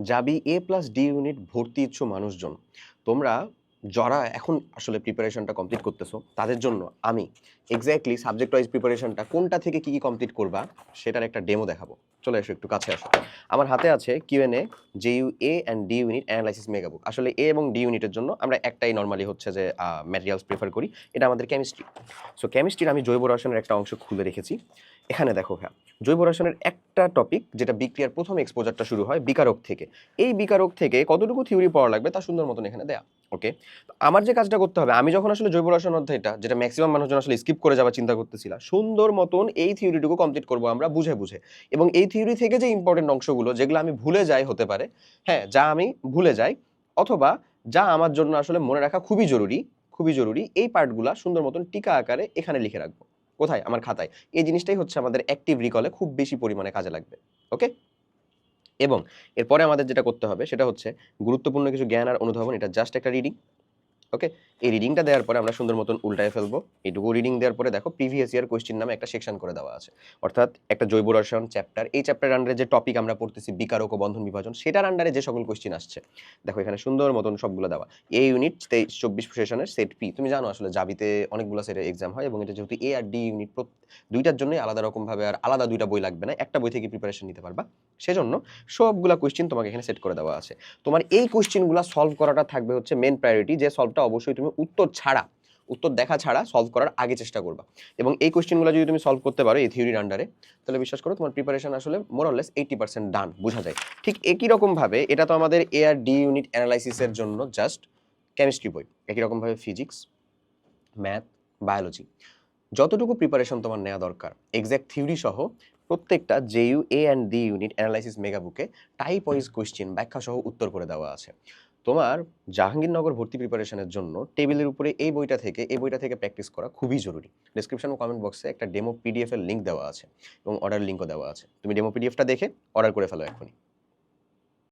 যাবি এ plus D unit ভর্তি ইচ্ছু মানুষজন। তোমরা যারা এখন আসলে প্রিপারেশনটা কমপ্লিট করতেছো, তাদের জন্য আমি এক্স্যাক্টলি সাবজেক্ট ওয়াইজ প্রিপারেশনটা কোনটা থেকে কি কি কমপ্লিট করবা, সেটার একটা ডেমো দেখাবো। চলে এসো, একটু কাছে আসো। আমার হাতে আছে QNA J U A and D unit analysis megabook আসলে এ এবং ডি ইউনিটের জন্য আমরা একটাই নর্মালি হচ্ছে যে ম্যাটেরিয়ালস প্রেফার করি, এটা আমাদের কেমিস্ট্রি সো কেমিস্ট্রির আমি জৈব রসায়নের একটা অংশ খুলে রেখেছি। এখানে দেখো হ্যাঁ জৈব রসায়নের একটা টপিক যেটা বিক্রিয়ার প্রথম এক্সপোজারটা শুরু হয় বিকারক থেকে। এই বিকারক থেকে কতটুকু থিওরি পড়া লাগবে তা সুন্দর মতন এখানে দেয়া ওকে আমার যে কাজটা করতে হবে, আমি যখন আসলে জৈব রসায়ন অধ্যায়টা, যেটা ম্যাক্সিমাম মানুষজন আসলে স্কিপ করে যাওয়ার চিন্তা করতেছিলাম, সুন্দর মতন এই থিওরিটুকু কমপ্লিট করব আমরা বুঝে বুঝে। এবং এই থিওরি থেকে যে ইম্পর্টেন্ট অংশগুলো, যেগুলো আমি ভুলে যাই হতে পারে হ্যাঁ যা আমি ভুলে যাই, অথবা যা আমার জন্য আসলে মনে রাখা খুবই জরুরি খুবই জরুরি, এই পার্টগুলা সুন্দর মতন টিকা আকারে এখানে লিখে রাখব। কোথায়? আমার খাতায়। এই জিনিসটাই হচ্ছে আমাদের অ্যাক্টিভ রিকলে খুব বেশি পরিমাণে কাজে লাগবে। ওকে এবং এরপরে আমাদের যেটা করতে হবে, সেটা হচ্ছে গুরুত্বপূর্ণ কিছু জ্ঞান আর অনুধাবন, এটা জাস্ট একটা রিডিং ওকে এই রিডিংটা দেওয়ার পরে আমরা সুন্দর মতন উল্টায় ফেলব। এইটুকু রিডিং দেওয়ার পরে দেখো প্রিভিয়াস ইয়ার কোয়েশ্চেন নামে একটা সেকশন করে দেওয়া আছে। অর্থাৎ একটা জৈব রসায়ন চ্যাপ্টার এই চ্যাপ্টার আন্ডারে যে টপিক আমরা পড়তেছি, বিকারক ও বন্ধন বিভাজন, সেটার আন্ডারে যে সকল কোয়েশ্চেন আসছে। দেখো, এখানে সুন্দর মতন সবগুলো দেওয়া। এই ইউনিট তেইশ, চব্বিশ সেশনের সেট পি তুমি জানো আসলে জাবিতে অনেকগুলো সেটের এক্সাম হয় এবং এটা যেহেতু এ আর ডি ইউনিট দুইটার জন্যই আলাদা রকমভাবে আর আলাদা দুইটা বই লাগবে না, একটা বই থেকে প্রিপারেশন নিতে পারবা। সেজন্য সবগুলা কোয়েশ্চেন তোমাকে এখানে সেট করে দেওয়া আছে। তোমার এই কোয়েশ্চেনগুলো সলভ করাটা থাকবে হচ্ছে মেন প্রায়োরিটি যে সলভটা অবশ্যই তুমি উত্তর ছাড়া, উত্তর দেখা ছাড়া সলভ করার আগে চেষ্টা করবা। এবং এই কোয়েশ্চেনগুলো যদি তুমি সলভ করতে পারো এই থিওরির আন্ডারে তাহলে বিশ্বাস করো তোমার প্রিপারেশন আসলে মোরলেস এইটি পার্সেন্ট ডান বোঝা যায়। ঠিক একই রকমভাবে এটা তো আমাদের এ আর ডি ইউনিট অ্যানালাইসিসের জন্য জাস্ট কেমিস্ট্রি বই, একই রকমভাবে ফিজিক্স ম্যাথ বায়োলজি যতটুকু প্রিপারেশন তোমার নেওয়া দরকার এক্স্যাক্ট থিওরি সহ প্রত্যেকটা J U A and D unit analysis মেগাবুকে type wise question ব্যাখ্যা সহ উত্তর করে দেওয়া আছে। তোমার জাহাঙ্গীরনগর ভর্তি প্রিপারেশনের জন্য টেবিলের উপরে এই বইটা থেকে, এই বইটা থেকে প্র্যাকটিস করা খুবই জরুরি। ডিসক্রিপশন ও কমেন্ট বক্সে একটা ডেমো পিডিএফ এর লিঙ্ক দেওয়া আছে এবং অর্ডার লিঙ্কও দেওয়া আছে। তুমি ডেমো পিডিএফটা দেখে অর্ডার করে ফেলো এখনই